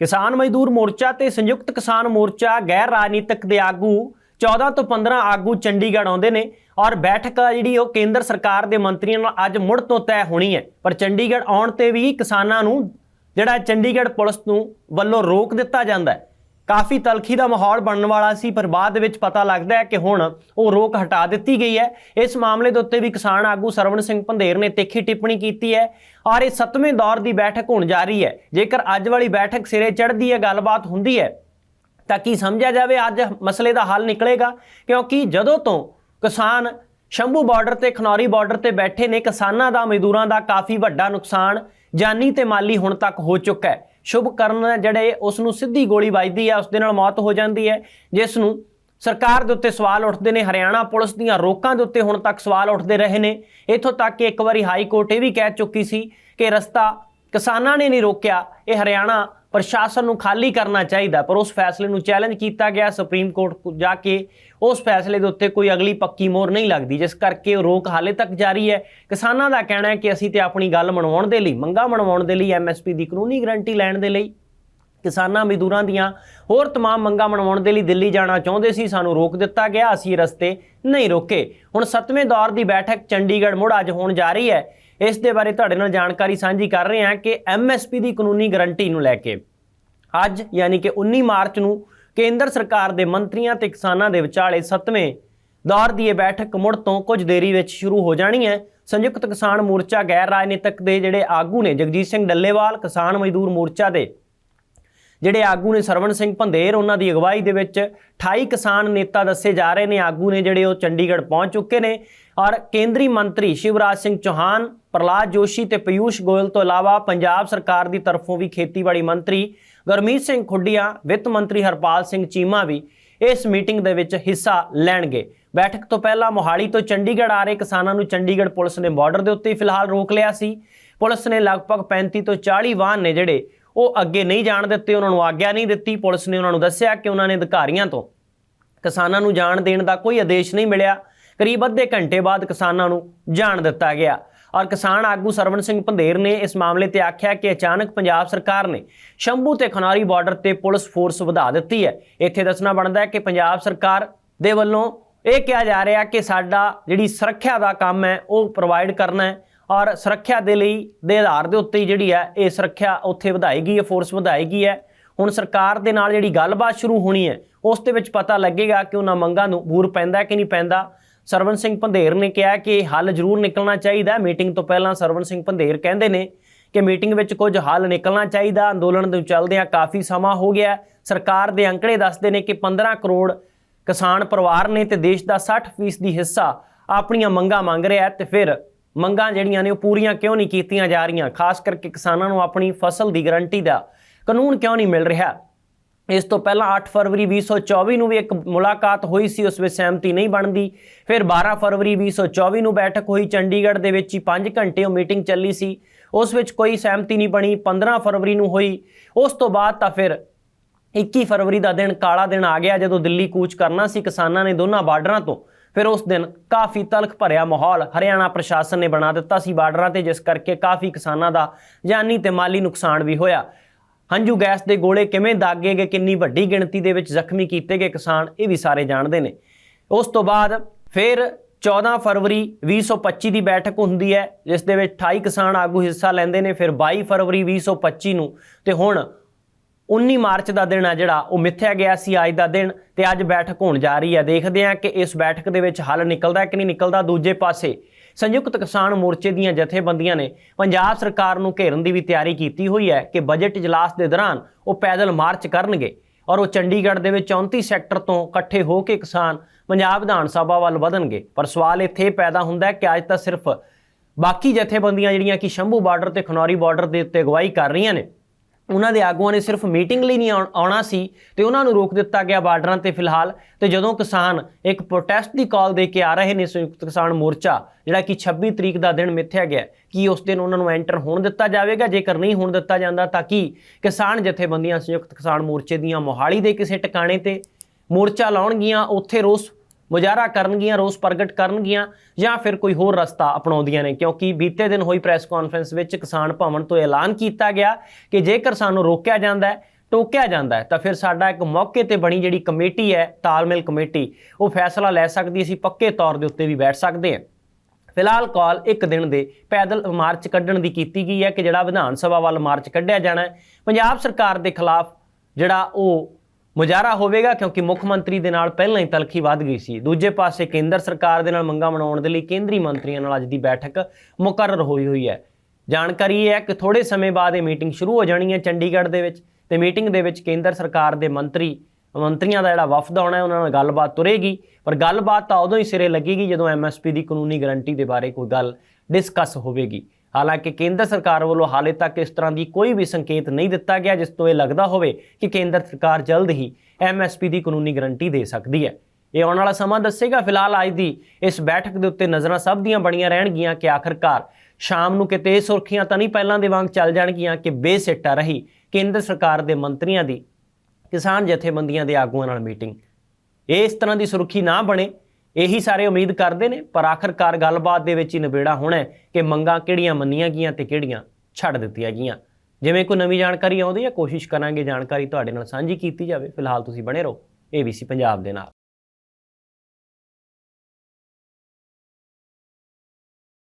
ਕਿਸਾਨ ਮਜ਼ਦੂਰ ਮੋਰਚਾ ਤੇ ਸੰਯੁਕਤ ਕਿਸਾਨ ਮੋਰਚਾ ਗੈਰ ਰਾਜਨੀਤਿਕ ਦੇ ਆਗੂ 14 ਤੋਂ 15 ਆਗੂ ਚੰਡੀਗੜ੍ਹ ਆਉਂਦੇ ਨੇ ਔਰ ਬੈਠਕ ਆ ਜਿਹੜੀ ਉਹ ਕੇਂਦਰ ਸਰਕਾਰ ਦੇ ਮੰਤਰੀਆਂ ਨਾਲ ਅੱਜ ਮੁੜ ਤੋਂ ਤੈਅ ਹੋਣੀ ਹੈ। ਪਰ ਚੰਡੀਗੜ੍ਹ ਆਉਣ ਤੇ ਵੀ ਕਿਸਾਨਾਂ ਨੂੰ ਜਿਹੜਾ ਚੰਡੀਗੜ੍ਹ ਪੁਲਿਸ ਨੂੰ ਵੱਲੋਂ ਰੋਕ ਦਿੱਤਾ ਜਾਂਦਾ ਹੈ। ਕਾਫੀ ਤਲਖੀ ਦਾ ਮਾਹੌਲ ਬਣਨ ਵਾਲਾ ਸੀ, ਪਰ ਬਾਅਦ ਦੇ ਵਿੱਚ ਪਤਾ ਲੱਗਦਾ ਹੈ ਕਿ ਹੁਣ ਉਹ ਰੋਕ ਹਟਾ ਦਿੱਤੀ ਗਈ ਹੈ। ਇਸ ਮਾਮਲੇ ਦੇ ਉੱਤੇ ਵੀ ਕਿਸਾਨ ਆਗੂ ਸਰਵਣ ਸਿੰਘ ਪੰਧੇਰ ਨੇ ਤਿੱਖੀ ਟਿੱਪਣੀ ਕੀਤੀ ਹੈ ਔਰ ਇਹ ਸੱਤਵੇਂ ਦੌਰ ਦੀ ਬੈਠਕ ਹੋਣ ਜਾ ਰਹੀ ਹੈ। ਜੇਕਰ ਅੱਜ ਵਾਲੀ ਬੈਠਕ ਸਿਰੇ ਚੜ੍ਹਦੀ ਹੈ, ਗੱਲਬਾਤ ਹੁੰਦੀ ਹੈ, ਤਾਂ ਕੀ ਸਮਝਿਆ ਜਾਵੇ, ਅੱਜ ਮਸਲੇ ਦਾ ਹੱਲ ਨਿਕਲੇਗਾ? ਕਿਉਂਕਿ ਜਦੋਂ ਤੋਂ ਕਿਸਾਨ ਸ਼ੰਭੂ ਬਾਰਡਰ ਤੇ, ਖਨੌਰੀ ਬਾਰਡਰ ਤੇ ਬੈਠੇ ਨੇ, ਕਿਸਾਨਾਂ ਦਾ ਮਜ਼ਦੂਰਾਂ ਦਾ ਕਾਫੀ ਵੱਡਾ ਨੁਕਸਾਨ, ਜਾਨੀ ਤੇ ਮਾਲੀ ਹੁਣ ਤੱਕ ਹੋ ਚੁੱਕਾ ਹੈ। ਸ਼ੁਭ ਕਰਨ ਜਿਹੜੇ ਉਸ ਨੂੰ ਸਿੱਧੀ ਗੋਲੀ ਵੱਜਦੀ ਹੈ ਉਸ ਦੇ ਨਾਲ ਮੌਤ ਹੋ ਜਾਂਦੀ ਹੈ ਜਿਸ ਨੂੰ ਸਰਕਾਰ ਦੇ ਉੱਤੇ ਸਵਾਲ ਉੱਠਦੇ ਨੇ, ਹਰਿਆਣਾ ਪੁਲਿਸ ਦੀਆਂ ਰੋਕਾਂ ਦੇ ਉੱਤੇ ਹੁਣ ਤੱਕ ਸਵਾਲ ਉੱਠਦੇ ਰਹੇ ਨੇ। ਇੱਥੋਂ ਤੱਕ ਕਿ ਇੱਕ ਵਾਰੀ ਹਾਈ ਕੋਰਟ ਇਹ ਵੀ ਕਹਿ ਚੁੱਕੀ ਸੀ ਕਿ ਰਸਤਾ ਕਿਸਾਨਾਂ ਨੇ ਨਹੀਂ ਰੋਕਿਆ, ਇਹ ਹਰਿਆਣਾ ਪ੍ਰਸ਼ਾਸਨ ਨੂੰ ਖਾਲੀ ਕਰਨਾ ਚਾਹੀਦਾ ਪਰ ਉਸ ਫੈਸਲੇ ਨੂੰ ਚੈਲੰਜ ਕੀਤਾ ਗਿਆ ਸੁਪਰੀਮ ਕੋਰਟ ਕੋ ਜਾ ਕੇ ਉਸ ਫੈਸਲੇ ਦੇ ਉੱਤੇ ਕੋਈ ਅਗਲੀ ਪੱਕੀ ਮੋਹਰ ਨਹੀਂ ਲੱਗਦੀ ਜਿਸ ਕਰਕੇ ਉਹ ਰੋਕ ਹਾਲੇ ਤੱਕ ਜਾਰੀ ਹੈ ਕਿਸਾਨਾਂ ਦਾ ਕਹਿਣਾ ਹੈ ਕਿ ਅਸੀਂ ਤੇ ਆਪਣੀ ਗੱਲ ਮਨਵਾਉਣ ਦੇ ਲਈ ਮੰਗਾਂ ਮਨਵਾਉਣ ਦੇ ਲਈ ਐਮਐਸਪੀ ਦੀ ਕਾਨੂੰਨੀ ਗਰੰਟੀ ਲੈਣ ਦੇ ਲਈ ਕਿਸਾਨਾਂ ਮਜ਼ਦੂਰਾਂ ਦੀਆਂ ਹੋਰ तमाम ਮੰਗਾਂ ਮਨਵਾਉਣ ਦੇ ਲਈ ਦਿੱਲੀ ਜਾਣਾ ਚਾਹੁੰਦੇ ਸੀ ਸਾਨੂੰ ਰੋਕ ਦਿੱਤਾ ਗਿਆ ਅਸੀਂ ਇਹ ਰਸਤੇ ਨਹੀਂ ਰੋਕੇ ਹੁਣ ਸੱਤਵੇਂ ਦੌਰ ਦੀ ਬੈਠਕ ਚੰਡੀਗੜ੍ਹ ਮੁੜ ਅੱਜ ਹੋਣ ਜਾ ਰਹੀ ਹੈ ਇਸ ਦੇ ਬਾਰੇ ਤੁਹਾਡੇ ਨਾਲ ਜਾਣਕਾਰੀ ਸਾਂਝੀ ਕਰ ਰਹੇ ਹਾਂ ਕਿ ਐਮਐਸਪੀ ਦੀ ਕਾਨੂੰਨੀ ਗਰੰਟੀ ਨੂੰ ਲੈ ਕੇ ਅੱਜ ਯਾਨੀ ਕਿ 19 ਮਾਰਚ ਨੂੰ ਕੇਂਦਰ ਸਰਕਾਰ ਦੇ ਮੰਤਰੀਆਂ ਤੇ ਕਿਸਾਨਾਂ ਦੇ ਵਿਚਾਲੇ ਸੱਤਵੇਂ ਦੌਰ ਦੀ ਇਹ ਬੈਠਕ ਮੁੜ ਤੋਂ ਕੁਝ ਦੇਰੀ ਵਿੱਚ ਸ਼ੁਰੂ ਹੋ ਜਾਣੀ ਹੈ। ਸੰਯੁਕਤ ਕਿਸਾਨ ਮੋਰਚਾ ਗੈਰ ਰਾਜਨੀਤਿਕ ਦੇ ਜਿਹੜੇ ਆਗੂ ਨੇ, ਜਗਜੀਤ ਸਿੰਘ ਡੱਲੇਵਾਲ, ਕਿਸਾਨ ਮਜ਼ਦੂਰ ਮੋਰਚਾ ਦੇ ਜਿਹੜੇ ਆਗੂ ਨੇ, ਸਰਵਣ ਸਿੰਘ ਭੰਦੇਰ, ਉਹਨਾਂ ਦੀ ਅਗਵਾਈ ਦੇ ਵਿੱਚ 28 ਕਿਸਾਨ ਨੇਤਾ ਦੱਸੇ ਜਾ ਰਹੇ ਨੇ। ਆਗੂ ਨੇ ਜਿਹੜੇ ਉਹ ਚੰਡੀਗੜ੍ਹ ਪਹੁੰਚ ਚੁੱਕੇ ਨੇ ਔਰ ਕੇਂਦਰੀ ਮੰਤਰੀ ਸ਼ਿਵਰਾਜ ਸਿੰਘ ਚੌਹਾਨ ਪ੍ਰਲਾਦ ਜੋਸ਼ੀ ਤੇ ਪਿਊਸ਼ ਗੋਇਲ ਤੋਂ ਇਲਾਵਾ ਪੰਜਾਬ ਸਰਕਾਰ ਦੀ ਤਰਫੋਂ ਵੀ ਖੇਤੀਬਾੜੀ ਮੰਤਰੀ ਗੁਰਮੀਤ ਸਿੰਘ ਖੁੱਡੀਆਂ, ਵਿੱਤ ਮੰਤਰੀ ਹਰਪਾਲ ਸਿੰਘ ਚੀਮਾ ਵੀ ਇਸ ਮੀਟਿੰਗ ਦੇ ਵਿੱਚ ਹਿੱਸਾ ਲੈਣਗੇ। ਬੈਠਕ ਤੋਂ ਪਹਿਲਾਂ ਮੋਹਾਲੀ ਤੋਂ ਚੰਡੀਗੜ੍ਹ ਆ ਰਹੇ ਕਿਸਾਨਾਂ ਨੂੰ ਚੰਡੀਗੜ੍ਹ ਪੁਲਿਸ ਨੇ ਬਾਰਡਰ ਦੇ ਉੱਤੇ ਫਿਲਹਾਲ ਰੋਕ ਲਿਆ ਸੀ। ਪੁਲਿਸ ਨੇ ਲਗਭਗ 35 ਤੋਂ 40 ਵਾਹਨ ਨੇ ਜਿਹੜੇ ਉਹ ਅੱਗੇ ਨਹੀਂ ਜਾਣ ਦਿੱਤੇ, ਉਹਨਾਂ ਨੂੰ ਆਗਿਆ ਨਹੀਂ ਦਿੱਤੀ। ਪੁਲਿਸ ਨੇ ਉਹਨਾਂ ਨੂੰ ਦੱਸਿਆ ਕਿ ਉਹਨਾਂ ਨੇ ਅਧਿਕਾਰੀਆਂ ਤੋਂ ਕਿਸਾਨਾਂ ਨੂੰ ਜਾਣ ਦੇਣ ਦਾ ਕੋਈ ਆਦੇਸ਼ ਨਹੀਂ ਮਿਲਿਆ। ਕਰੀਬ ਅੱਧੇ ਘੰਟੇ ਬਾਅਦ ਕਿਸਾਨਾਂ ਨੂੰ ਜਾਣ ਦਿੱਤਾ ਗਿਆ। ਔਰ ਕਿਸਾਨ ਆਗੂ ਸਰਵਣ ਸਿੰਘ ਪੰਧੇਰ ਨੇ ਇਸ ਮਾਮਲੇ ਤੇ ਆਖਿਆ ਕਿ ਅਚਾਨਕ ਪੰਜਾਬ ਸਰਕਾਰ ਨੇ ਸ਼ੰਭੂ ਤੇ ਖਨਾਰੀ ਬਾਰਡਰ ਤੇ ਪੁਲਿਸ ਫੋਰਸ ਵਧਾ ਦਿੱਤੀ ਹੈ। ਇੱਥੇ ਦੱਸਣਾ ਬਣਦਾ ਹੈ ਕਿ ਪੰਜਾਬ ਸਰਕਾਰ ਦੇ ਵੱਲੋਂ ਇਹ ਕਿਹਾ ਜਾ ਰਿਹਾ ਕਿ ਸਾਡਾ ਜਿਹੜੀ ਸੁਰੱਖਿਆ ਦਾ ਕੰਮ ਹੈ, ਉਹ ਪ੍ਰੋਵਾਈਡ ਕਰਨਾ ਹੈ ਔਰ ਸੁਰੱਖਿਆ ਦੇ ਲਈ, ਦੇ ਆਧਾਰ ਦੇ ਉੱਤੇ ਹੀ ਜਿਹੜੀ ਹੈ, ਇਹ ਸੁਰੱਖਿਆ ਉੱਥੇ ਵਧਾਈ ਗਈ ਹੈ ਫੋਰਸ ਵਧਾਈ ਗਈ ਹੈ। ਹੁਣ ਸਰਕਾਰ ਦੇ ਨਾਲ ਜਿਹੜੀ ਗੱਲਬਾਤ ਸ਼ੁਰੂ ਹੋਣੀ ਹੈ, ਉਸ ਦੇ ਵਿੱਚ ਪਤਾ ਲੱਗੇਗਾ ਕਿ ਉਹਨਾਂ ਮੰਗਾਂ ਨੂੰ ਬੂਰ ਪੈਂਦਾ ਕਿ ਨਹੀਂ ਪੈਂਦਾ। ਸਰਵਨ ਸਿੰਘ ਪੰਧੇਰ ਨੇ ਕਿਹਾ ਕਿ ਹੱਲ ਜ਼ਰੂਰ ਨਿਕਲਣਾ ਚਾਹੀਦਾ ਮੀਟਿੰਗ ਤੋਂ ਪਹਿਲਾਂ ਸਰਵਨ ਸਿੰਘ ਪੰਧੇਰ ਕਹਿੰਦੇ ਨੇ ਕਿ ਮੀਟਿੰਗ ਵਿੱਚ ਕੁਝ ਹੱਲ ਨਿਕਲਣਾ ਚਾਹੀਦਾ। ਅੰਦੋਲਨ ਦੇ ਚੱਲਦਿਆਂ ਕਾਫੀ ਸਮਾਂ ਹੋ ਗਿਆ ਸਰਕਾਰ ਦੇ ਅੰਕੜੇ ਦੱਸਦੇ ਨੇ ਕਿ 15 ਕਰੋੜ ਕਿਸਾਨ ਪਰਿਵਾਰ ਨੇ ਤੇ ਦੇਸ਼ ਦਾ 60% ਦੀ ਹਿੱਸਾ ਆਪਣੀਆਂ ਮੰਗਾਂ ਮੰਗ ਰਿਹਾ ਹੈ ਤੇ ਫਿਰ ਮੰਗਾਂ ਜਿਹੜੀਆਂ ਨੇ ਉਹ ਪੂਰੀਆਂ ਕਿਉਂ ਨਹੀਂ ਕੀਤੀਆਂ ਜਾ ਰਹੀਆਂ? ਖਾਸ ਕਰਕੇ ਕਿਸਾਨਾਂ ਨੂੰ ਆਪਣੀ ਫਸਲ ਦੀ ਗਰੰਟੀ ਦਾ ਕਾਨੂੰਨ ਕਿਉਂ ਨਹੀਂ ਮਿਲ ਰਿਹਾ? ਇਸ ਤੋਂ ਪਹਿਲਾਂ 8 ਫਰਵਰੀ 2024 ਨੂੰ ਵੀ ਇੱਕ ਮੁਲਾਕਾਤ ਹੋਈ ਸੀ, ਉਸ ਵਿੱਚ ਸਹਿਮਤੀ ਨਹੀਂ ਬਣਦੀ। ਫਿਰ 12 ਫਰਵਰੀ 2024 ਨੂੰ ਬੈਠਕ ਹੋਈ, ਚੰਡੀਗੜ੍ਹ ਦੇ ਵਿੱਚ ਹੀ 5 ਘੰਟੇ ਉਹ ਮੀਟਿੰਗ ਚੱਲੀ ਸੀ। ਉਸ ਵਿੱਚ ਕੋਈ ਸਹਿਮਤੀ ਨਹੀਂ ਬਣੀ 15 ਫਰਵਰੀ ਨੂੰ ਹੋਈ। ਉਸ ਤੋਂ ਬਾਅਦ ਤਾਂ ਫਿਰ 21 ਫਰਵਰੀ ਦਾ ਦਿਨ ਕਾਲਾ ਦਿਨ ਆ ਗਿਆ, ਜਦੋਂ ਦਿੱਲੀ ਕੂਚ ਕਰਨਾ ਸੀ, ਕਿਸਾਨਾਂ ਨੇ ਦੋਨਾਂ ਬਾਰਡਰਾਂ ਤੋਂ ਫਿਰ ਉਸ ਦਿਨ ਕਾਫੀ ਤਲਖ ਭਰਿਆ ਮਾਹੌਲ। ਹਰਿਆਣਾ ਪ੍ਰਸ਼ਾਸਨ ਨੇ ਬਣਾ ਦਿੱਤਾ ਸੀ ਬਾਰਡਰਾਂ ਤੇ, ਜਿਸ ਕਰਕੇ ਕਾਫੀ ਕਿਸਾਨਾਂ ਦਾ ਜਾਨੀ ਤੇ ਮਾਲੀ ਨੁਕਸਾਨ ਵੀ ਹੋਇਆ। ਹੰਝੂ ਗੈਸ ਦੇ ਗੋਲੇ ਕਿਵੇਂ ਦਾਗੇ ਗਏ, ਕਿੰਨੀ ਵੱਡੀ ਗਿਣਤੀ ਦੇ ਵਿੱਚ ਜ਼ਖਮੀ ਕੀਤੇ ਗਏ ਕਿਸਾਨ, ਇਹ ਵੀ ਸਾਰੇ ਜਾਣਦੇ ਨੇ। ਉਸ ਤੋਂ ਬਾਅਦ ਫਿਰ 14 ਫਰਵਰੀ 2025 ਦੀ ਬੈਠਕ ਹੁੰਦੀ ਹੈ, ਜਿਸ ਦੇ ਵਿੱਚ 28 ਕਿਸਾਨ ਆਗੂ ਹਿੱਸਾ ਲੈਂਦੇ ਨੇ। ਫਿਰ 22 ਫਰਵਰੀ 2025 ਨੂੰ ਤੇ ਹੁਣ 19 ਮਾਰਚ ਦਾ ਦਿਨ ਆ ਜਿਹੜਾ, ਉਹ ਮਿੱਥਿਆ ਗਿਆ ਸੀ ਅੱਜ ਦਾ ਦਿਨ ਤੇ ਅੱਜ ਬੈਠਕ ਹੋਣ ਜਾ ਰਹੀ ਹੈ। ਦੇਖਦੇ ਹਾਂ ਕਿ ਇਸ ਬੈਠਕ ਦੇ ਵਿੱਚ ਹੱਲ ਨਿਕਲਦਾ ਕਿ ਨਹੀਂ ਨਿਕਲਦਾ। ਦੂਜੇ ਪਾਸੇ ਸੰਯੁਕਤ ਕਿਸਾਨ ਮੋਰਚੇ ਦੀਆਂ ਜਥੇਬੰਦੀਆਂ ਨੇ ਪੰਜਾਬ ਸਰਕਾਰ ਨੂੰ ਘੇਰਨ ਦੀ ਵੀ ਤਿਆਰੀ ਕੀਤੀ ਹੋਈ ਹੈ ਕਿ ਬਜਟ ਇਜਲਾਸ ਦੇ ਦੌਰਾਨ ਉਹ ਪੈਦਲ ਮਾਰਚ ਕਰਨਗੇ ਔਰ ਉਹ ਚੰਡੀਗੜ੍ਹ ਦੇ ਵਿੱਚ 34 ਸੈਕਟਰ ਤੋਂ ਇਕੱਠੇ ਹੋ ਕੇ ਕਿਸਾਨ ਪੰਜਾਬ ਵਿਧਾਨ ਸਭਾ ਵੱਲ ਵਧਣਗੇ। ਪਰ ਸਵਾਲ ਇੱਥੇ ਪੈਦਾ ਹੁੰਦਾ ਹੈ ਕਿ ਅੱਜ ਤਾਂ ਸਿਰਫ ਬਾਕੀ ਜਥੇਬੰਦੀਆਂ ਜਿਹੜੀਆਂ ਕਿ ਸ਼ੰਭੂ ਬਾਰਡਰ ਤੇ ਖਨੌਰੀ ਬਾਰਡਰ ਦੇ ਉੱਤੇ ਅਗਵਾਈ ਕਰ ਰਹੀਆਂ ਨੇ ਉਹਨਾਂ ਦੇ ਆਗੂਆਂ ਨੇ ਸਿਰਫ ਮੀਟਿੰਗ ਲਈ ਨਹੀਂ ਆਉਣ- ਆਉਣਾ ਸੀ ਤੇ ਉਹਨਾਂ ਨੂੰ ਰੋਕ ਦਿੱਤਾ ਗਿਆ ਬਾਰਡਰਾਂ ਤੇ ਫਿਲਹਾਲ। ਤੇ ਜਦੋਂ ਕਿਸਾਨ ਇੱਕ ਪ੍ਰੋਟੈਸਟ ਦੀ ਕਾਲ ਦੇ ਕੇ ਆ ਰਹੇ ਨੇ, ਸੰਯੁਕਤ ਕਿਸਾਨ ਮੋਰਚਾ, ਜਿਹੜਾ ਕਿ 26 ਤਰੀਕ ਦਾ ਦਿਨ ਮਿੱਥਿਆ ਗਿਆ, ਕਿ ਉਸ ਦਿਨ ਉਹਨਾਂ ਨੂੰ ਐਂਟਰ ਹੋਣ ਦਿੱਤਾ ਜਾਵੇਗਾ? ਜੇਕਰ ਨਹੀਂ ਹੋਣ ਦਿੱਤਾ ਜਾਂਦਾ ਤਾਂ ਕੀ? ਕਿਸਾਨ ਜਥੇਬੰਦੀਆਂ, ਸੰਯੁਕਤ ਕਿਸਾਨ ਮੋਰਚੇ ਦੀਆਂ ਮੋਹਾਲੀ ਦੇ ਕਿਸੇ ਟਿਕਾਣੇ ਤੇ ਮੋਰਚਾ ਲਾਉਣਗੀਆਂ, ਉੱਥੇ ਰੋਸ ਮੁਜ਼ਾਹਰਾ ਕਰਨਗੀਆਂ, ਰੋਸ ਪ੍ਰਗਟ ਕਰਨਗੀਆਂ ਜਾਂ ਫਿਰ ਕੋਈ ਹੋਰ ਰਸਤਾ ਅਪਣਾਉਂਦੀਆਂ ਨੇ? ਕਿਉਂਕਿ ਬੀਤੇ ਦਿਨ ਹੋਈ ਪ੍ਰੈਸ ਕਾਨਫਰੰਸ ਵਿੱਚ ਕਿਸਾਨ ਭਵਨ ਤੋਂ ਐਲਾਨ ਕੀਤਾ ਗਿਆ ਕਿ ਜੇਕਰ ਸਾਨੂੰ ਰੋਕਿਆ ਜਾਂਦਾ ਹੈ, ਟੋਕਿਆ ਜਾਂਦਾ ਹੈ, ਤਾਂ ਫਿਰ ਸਾਡਾ ਇੱਕ ਮੌਕੇ ਤੇ ਬਣੀ ਜਿਹੜੀ ਕਮੇਟੀ ਹੈ, ਤਾਲਮੇਲ ਕਮੇਟੀ, ਉਹ ਫੈਸਲਾ ਲੈ ਸਕਦੀ ਅਸੀਂ ਪੱਕੇ ਤੌਰ ਦੇ ਉੱਤੇ ਵੀ ਬੈਠ ਸਕਦੇ ਹਾਂ। ਫਿਲਹਾਲ ਕਾਲ ਇੱਕ ਦਿਨ ਦੇ ਪੈਦਲ ਮਾਰਚ ਕੱਢਣ ਦੀ ਕੀਤੀ ਗਈ ਹੈ ਕਿ ਜਿਹੜਾ ਵਿਧਾਨ ਸਭਾ ਵੱਲ ਮਾਰਚ ਕੱਢਿਆ ਜਾਣਾ ਹੈ। ਪੰਜਾਬ ਸਰਕਾਰ ਦੇ ਖਿਲਾਫ ਜਿਹੜਾ ਉਹ ਮੁਜ਼ਾਹਰਾ ਹੋਵੇਗਾ ਕਿਉਂਕਿ ਮੁੱਖ ਮੰਤਰੀ ਦੇ ਨਾਲ ਪਹਿਲਾਂ ਹੀ ਤਲਖੀ ਵੱਧ ਗਈ ਸੀ। ਦੂਜੇ ਪਾਸੇ ਕੇਂਦਰ ਸਰਕਾਰ ਦੇ ਨਾਲ ਮੰਗਾਂ ਬਣਾਉਣ ਦੇ ਲਈ ਕੇਂਦਰੀ ਮੰਤਰੀਆਂ ਨਾਲ ਅੱਜ ਦੀ ਬੈਠਕ ਮੁਕਰਰ ਹੋਈ ਹੋਈ ਹੈ। ਜਾਣਕਾਰੀ ਇਹ ਹੈ ਕਿ ਥੋੜੇ ਸਮੇਂ ਬਾਅਦ ਇਹ ਮੀਟਿੰਗ ਸ਼ੁਰੂ ਹੋ ਜਾਣੀ ਹੈ ਚੰਡੀਗੜ੍ਹ ਦੇ ਵਿੱਚ ਤੇ ਮੀਟਿੰਗ ਦੇ ਵਿੱਚ ਕੇਂਦਰ ਸਰਕਾਰ ਦੇ ਮੰਤਰੀ, ਮੰਤਰੀਆਂ ਦਾ ਜਿਹੜਾ ਵਫਦ ਆਉਣਾ ਹੈ, ਉਹਨਾਂ ਨਾਲ ਗੱਲਬਾਤ ਤੁਰੇਗੀ। ਪਰ ਗੱਲਬਾਤ ਤਾਂ ਉਦੋਂ ਹੀ ਸਿਰੇ ਲੱਗੇਗੀ ਜਦੋਂ ਐਮਐਸਪੀ ਦੀ ਕਾਨੂੰਨੀ ਗਾਰੰਟੀ ਦੇ ਬਾਰੇ ਕੋਈ ਗੱਲ ਡਿਸਕਸ ਹੋਵੇਗੀ। ਹਾਲਾਂਕਿ ਕੇਂਦਰ ਸਰਕਾਰ ਵੱਲੋਂ ਹਾਲੇ ਤੱਕ ਇਸ ਤਰ੍ਹਾਂ ਦੀ ਕੋਈ ਵੀ ਸੰਕੇਤ ਨਹੀਂ ਦਿੱਤਾ ਗਿਆ, ਜਿਸ ਤੋਂ ਇਹ ਲੱਗਦਾ ਹੋਵੇ ਕਿ ਕੇਂਦਰ ਸਰਕਾਰ ਜਲਦ ਹੀ ਐਮਐਸਪੀ ਦੀ ਕਾਨੂੰਨੀ ਗਾਰੰਟੀ ਦੇ ਸਕਦੀ ਹੈ। ਇਹ ਆਉਣ ਵਾਲਾ ਸਮਾਂ ਦੱਸੇਗਾ। ਫਿਲਹਾਲ ਅੱਜ ਦੀ ਇਸ ਬੈਠਕ ਦੇ ਉੱਤੇ ਨਜ਼ਰਾਂ ਸਭ ਦੀਆਂ ਬਣੀਆਂ ਰਹਿਣਗੀਆਂ ਕਿ ਆਖਰਕਾਰ ਸ਼ਾਮ ਨੂੰ ਕਿਤੇ ਇਹ ਸੁਰਖੀਆਂ ਤਾਂ ਨਹੀਂ ਪਹਿਲਾਂ ਦੇ ਵਾਂਗ ਚੱਲ ਜਾਣਗੀਆਂ ਕਿ ਬੇਸਿੱਟਾ ਰਹੀ ਕੇਂਦਰ ਸਰਕਾਰ ਦੇ ਮੰਤਰੀਆਂ ਦੀ ਕਿਸਾਨ ਜਥੇਬੰਦੀਆਂ ਦੇ ਆਗੂਆਂ ਨਾਲ ਮੀਟਿੰਗ। ਇਹ ਇਸ ਤਰ੍ਹਾਂ ਦੀ ਸੁਰਖੀ ਨਾ ਬਣੇ ਇਹੀ ਸਾਰੇ ਉਮੀਦ ਕਰਦੇ ਨੇ, ਪਰ ਆਖਰਕਾਰ ਗੱਲਬਾਤ ਦੇ ਵਿੱਚ ਹੀ ਨਿਬੇੜਾ ਹੋਣਾ ਕਿ ਮੰਗਾਂ ਕਿਹੜੀਆਂ ਮੰਨੀਆਂ ਗਈਆਂ ਤੇ ਕਿਹੜੀਆਂ ਛੱਡ ਦਿੱਤੀਆਂ ਗਈਆਂ। ਜਿਵੇਂ ਕੋਈ ਨਵੀਂ ਜਾਣਕਾਰੀ ਆਉਂਦੀ ਹੈ, ਕੋਸ਼ਿਸ਼ ਕਰਾਂਗੇ ਜਾਣਕਾਰੀ ਤੁਹਾਡੇ ਨਾਲ ਸਾਂਝੀ ਕੀਤੀ ਜਾਵੇ। ਫਿਲਹਾਲ ਤੁਸੀਂ ਬਣੇ ਰਹੋ ABC ਪੰਜਾਬ ਦੇ ਨਾਲ।